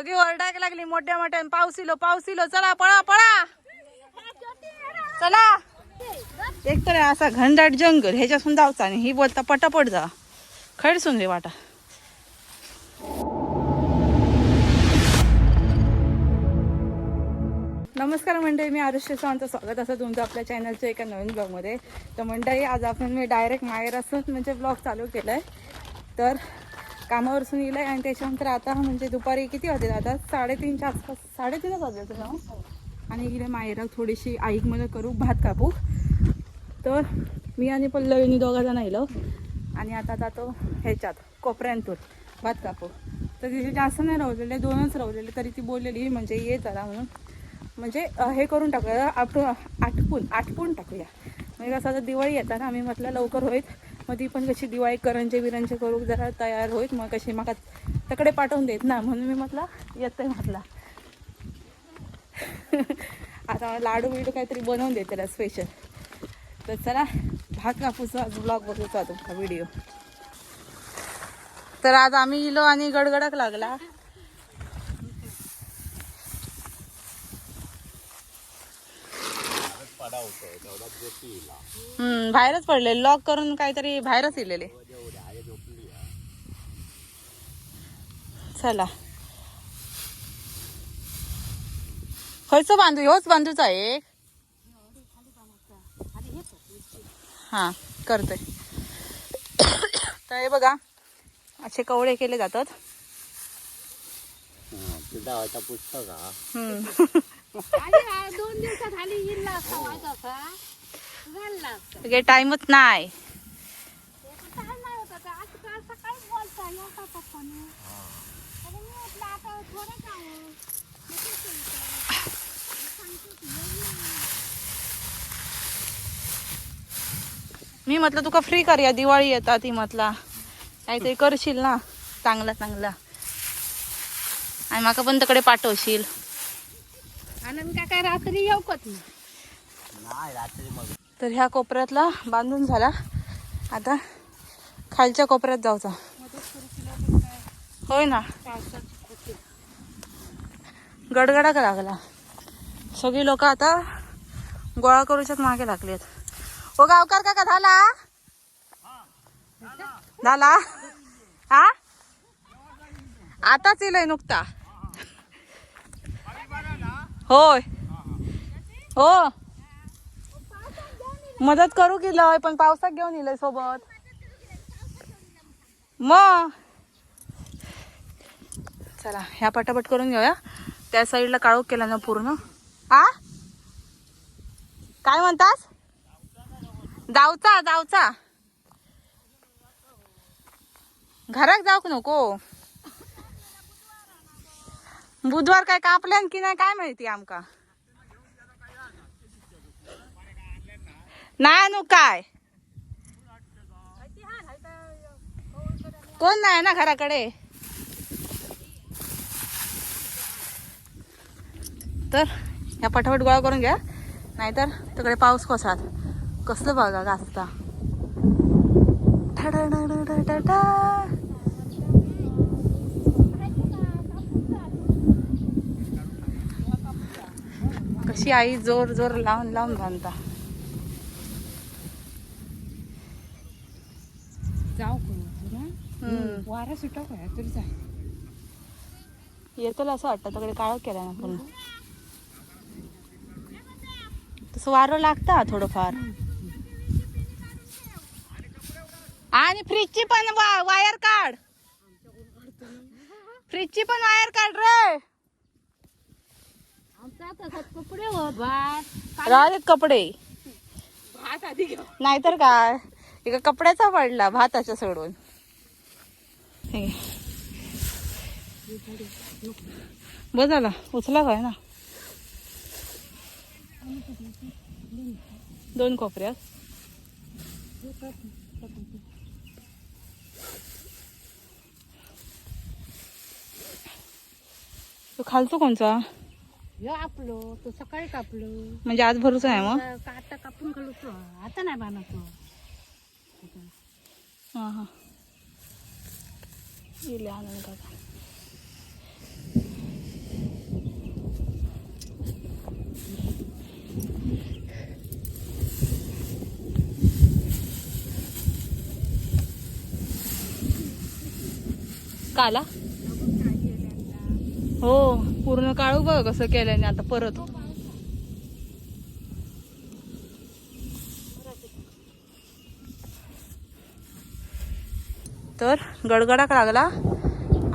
सगळी ओरडायला लागली मोठ्या मोठ्या पावसिलो पावसिलो. इलो चला पळा पळा. चला. एक तर असा घनदाट जंगल ह्याच्यासून जावचा आणि ही बोलता पटापट जा. खडसून रे वाटा. नमस्कार मंडळी मी आरुष्य सावंत स्वागत. असं तुमचं आपल्या चॅनलच्या एका नवीन ब्लॉगमध्ये तर मंडळी आज आपण मी डायरेक्ट माहेर असून म्हणजे ब्लॉग चालू केलं आहे तर कामावरसून येईल आहे आणि त्याच्यानंतर आता म्हणजे दुपारी किती वाजेल? आता साडेतीनच्या आसपास साडेतीनच वाजेल तुला आणि गेले मायरा थोडीशी आईक मला करू भात कापू. तर मी आणि पल्लवीनी दोघा जण येलो आणि आता जातो ह्याच्यात कोपऱ्यांतून भात कापू. तर तिथे जास्त नाही राहलेले दोनच राहलेले तरी ती बोललेली म्हणजे ये जरा म्हणून. म्हणजे हे करून टाकूया आपटून आटपून आटपून टाकूया. म्हणजे कसं आता दिवाळी येतात आम्ही म्हटलं लवकर होईत मग ती पण कशी दिवाळी करंजे बिरंजे करू जरा तयार होईत मग कशी मग तकडे पाठवून देत ना म्हणून मी म्हटला येतंय म्हटला. आता लाडू बिडू काहीतरी बनवून देते त्याला स्पेशल तर चला भात कापूचा ब्लॉग बघूचा तुमचा व्हिडिओ तर आज आम्ही इलो आणि गडगडक लागला. हम्म बाहेरच पडले. लॉक करून काहीतरी बाहेरच इलेले चला. खयचो बांधू ह्योच बांधूचा एक. हा करतोय तर हे बघा असे कवडे केले जातात. पुस्तक हा हम्म. दोन दिवसात सगळे टाइमच नाही. येता मी म्हटलं आता थोडं जाऊ मी म्हटलं तुका फ्री कर या दिवाळी येतात ती म्हटला. काहीतरी करशील ना? चांगला चांगला. आणि माका पण तिकडे पाठवशील. आनंद काका रात्री येऊ का तू नाही रात्री मग तर ह्या कोपऱ्यातला बांधून झाला. आता खालच्या कोपऱ्यात जाऊचा. होय ना? गडगडा का लागला. सगळी लोक आता गोळा करूच्यात मागे लागलेत. ओ गावकार काका झाला? झाला? हा आताच येईल नुकता. होय. हो. मदत करू की लय पण पावसात घेऊन येलय सोबत. मग. चला ह्या पटापट करून घेऊया. त्या साईडला काळोख केला ना पूर्ण. आ? काय म्हणतास? जाऊचा जाऊचा घरात जाऊक नको? बुधवार काय कापल्यान की नाही काय माहिती आमका? नाही आणू काय? कोण नाही ना घराकडे? तर ह्या पटापट गोळा करून घ्या. नाहीतर तिकडे पाऊस कोसात कसलं बघा गाजता. कशी आई जोर जोर लावून लावून बांधता जाऊ करू ना हम्म. वारा सुटा तरी जाय असं वाटतं तिकडे काळ केला ना पूर्ण. तसं वारं लागता थोडंफार. आणि फ्रीजची पण वा- वायर काढ. फ्रीजची पण वायर काढ रे. कपडे राहत कपडे. भात आधी नाहीतर काय? एका कपड्याचा पडला भाताच्या सोडून. बस झाला. उचला काय ना? दोन कोपऱ्यात. तो खालचो कोणचा? आपलो तो सकाळी कापलो. म्हणजे आज भरूच आहे मग? आता कापून घालू तो आता नाही बांधतो हा हा. गेले आनंद काला? हो पूर्ण काळू बघ कसं केल्याने आता परत. तर गडगडाक लागला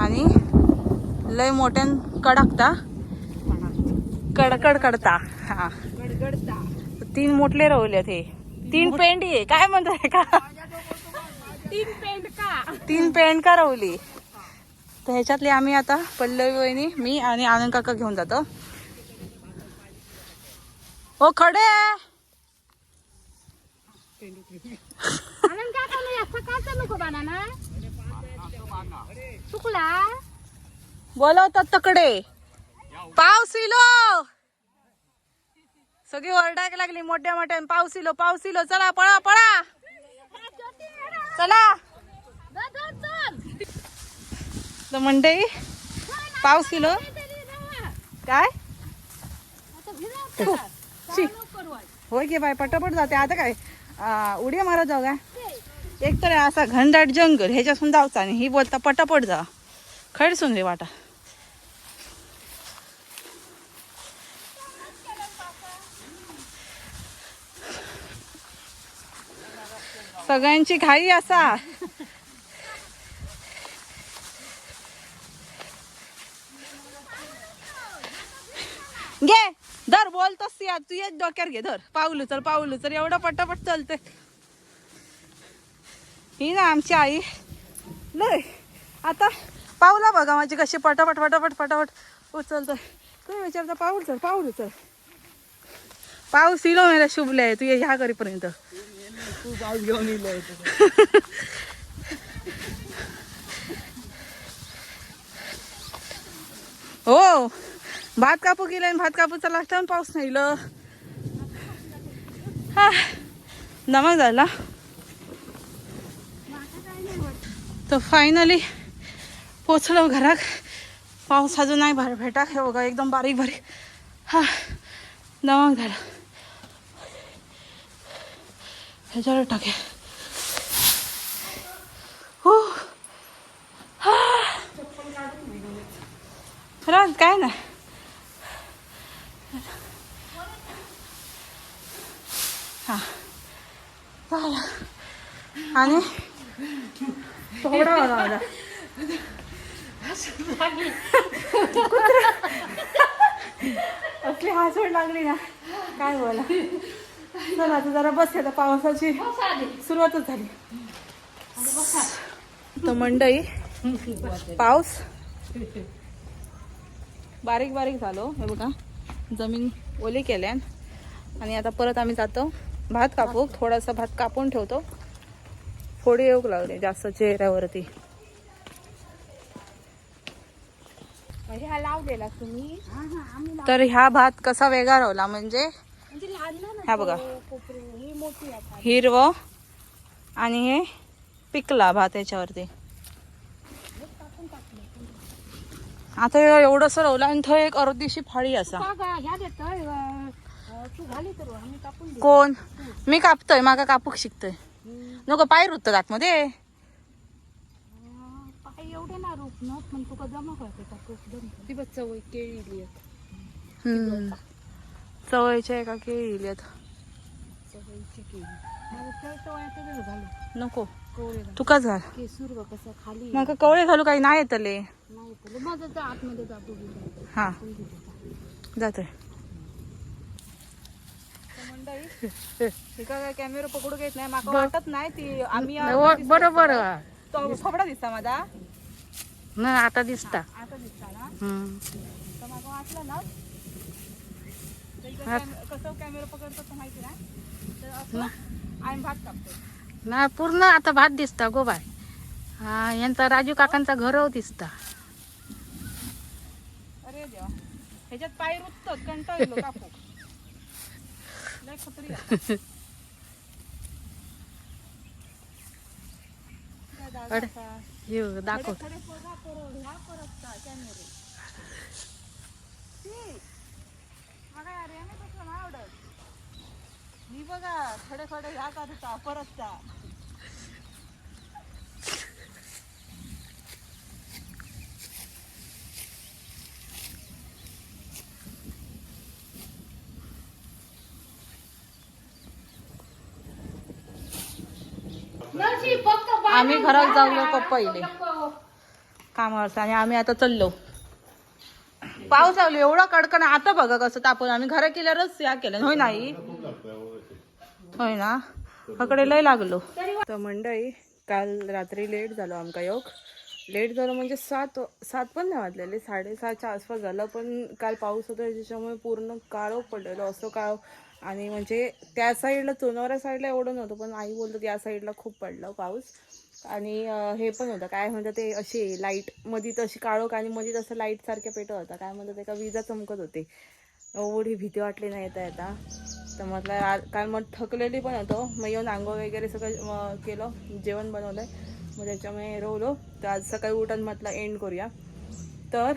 आणि लय मोठ्यान कडाकता. कडकड कडता. हा. तीन मोठले रवले ते. तीन पेंडी आहे. काय म्हणताय का? तीन पेंट का? तीन पेंड का रवली तर ह्याच्यातली आम्ही आता पल्लवी वहिनी मी आणि आनंद काका घेऊन जातो. हो खडे! आनंद काय करू सकाळचा नको बाना चुकला? बोलवतात तकडे. पाऊस इलो. सगळी ओरडायला लागली मोठ्या मोठ्या. पाऊस इलो पाऊस इलो. चला पळा पळा. चला. तर मंडई पाऊस इलो. काय. होय की बाय पटापट जाते. आता काय? उड्या मारत जाऊ काय एक तर असा घनदाट जंगल ह्याच्यासून जाऊचा आणि ही बोलता पटापट जा. खडसून रे वाटा. सगळ्यांची घाई असा. घे धर बोलतोस या तू येत डोक्यावर घे धर. पाऊल चल पाऊल चल एवढं पटापट चलते ही ना आमची आई. लय. आता पाऊला बघा माझी कशी पटापट पटापट पटापट उचलतोय. तुम्ही विचारता पाऊल चल पाऊल उचल. पाऊस इलो मेला शुभले तू ये ह्या करीपर्यंत तू पाऊस घेऊन हो भात कापू गेले आणि भात कापूचा लास्ट टाइम पाऊस नाही ल हा नमक झाला तर फायनली पोचलो घरात. पाऊस अजून नाही भर भेटा हे बघा एकदम बारीक बारीक. हा नमक झाला. ह्याच्यावर टाके हो हा रात काय ना हा झालं आणि थोडा बघा माझा कुत्रा. असली हसवड लागली ना. काय बोला. चला आता जरा बस आता पावसाची सुरुवातच झाली. तर मंडई पाऊस. बारीक बारीक झालो हो. हे. बघा. जमीन ओली केल्यान आणि आता परत आम्ही जातो. भात कापू. थोडासा भात कापून ठेवतो. फोडी येऊ लागले जास्त चेहऱ्यावरती. ह्या लावलेला तुम्ही. तर ह्या भात कसा वेगळा रावला म्हणजे? म्हणजे बघा. ही मोठी आता. हिरवं आणि हे पिकला भात याच्यावरती. आता एवढंसं रवलं आणि थंय एक अर्धीशी फाळी असा. कोण? मी कापतोय माका कापूक शिकतोय. नको पाय रुतत आतमध्ये अं, पाय एवढे ना पण तुका जमा करते का ती बच्चा वय केळी हम्म. चवळीच्या एका केळी आहेत चवळीची केळी घालू नको कवळे तुका झाल केसूर बघ कसं खाली मग कवळे घालू काही नाही येतले माझं आतमध्ये जातो हा जातोय काय कॅमेरा पकडू घेत नाही माका वाटत नाही ती आम्ही बरोबर तो थोडा दिसता माझा ना आता दिसता. आता दिसता ना. तर वाटलं ना? तर इकडे कॅमे- कसं कॅमेरा पकडतो माहिती नाही. तर असं आम्ही भात कापतो. ना पूर्ण आता भात दिसता गो बाय. हा यांचा राजू काकांचा घर दिसता. अरे देवा. ह्याच्यात पाय रुतत कंटाळलो कापू लय खतरी आहे. काय जागा अरे. असा. हे दाखव खडे बघा करून ह्या परतता कॅमेरे शी. मला यार याने तसलं नाही आवडत ही बघा खडे खडे ह्या करता परतता आम्ही घरात जाऊ का पहिले? कामावर आणि आम्ही आता चाललो. पाऊस आवलो एवढा कडकण आता बघा कसं तापून आम्ही घरा केल्यावरच या केलं होय नाही होय ना? पकडे लय लागलो. तर मंडळी काल रात्री लेट झालो आमका योग. लेट झालं म्हणजे सात सात पण नाही वाजलेले. साडेसहाच्या आसपास झालं पण काल पाऊस होता त्याच्यामुळे पूर्ण काळो पडलेलो असं काळ आणि म्हणजे त्या साईडला चोनवऱ्या साईडला एवढं नव्हतं पण आई बोलतो त्या साईडला खूप पडलं पाऊस. आणि हे पण होतं. काय म्हणतात ते अशी लाइटमध्ये तशी काळोख आणि मध्ये तसं लाइट सारख्या पेट होता. काय म्हणतात एका विजा चमकत होते. एवढी भीती वाटली नाही येता येता. तर म्हटलं आ- काल मग थकलेली पण होतो. मग येऊन आंघोळ वगैरे सगळं केलं. जेवण बनवलं मग त्याच्यामुळे रोवलो. तर आज सकाळी उठून म्हटलं एंड करूया. तर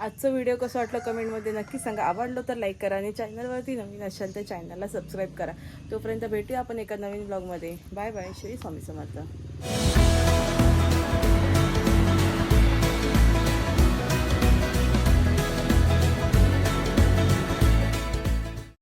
आजचं व्हिडिओ कसं वाटलं कमेंटमध्ये नक्की सांगा. आवडलं तर लाईक करा आणि चॅनलवरती नवीन असाल तर चॅनलला सबस्क्राईब करा. तोपर्यंत भेटूया आपण एका नवीन ब्लॉगमध्ये बाय बाय श्री स्वामी समर्थ.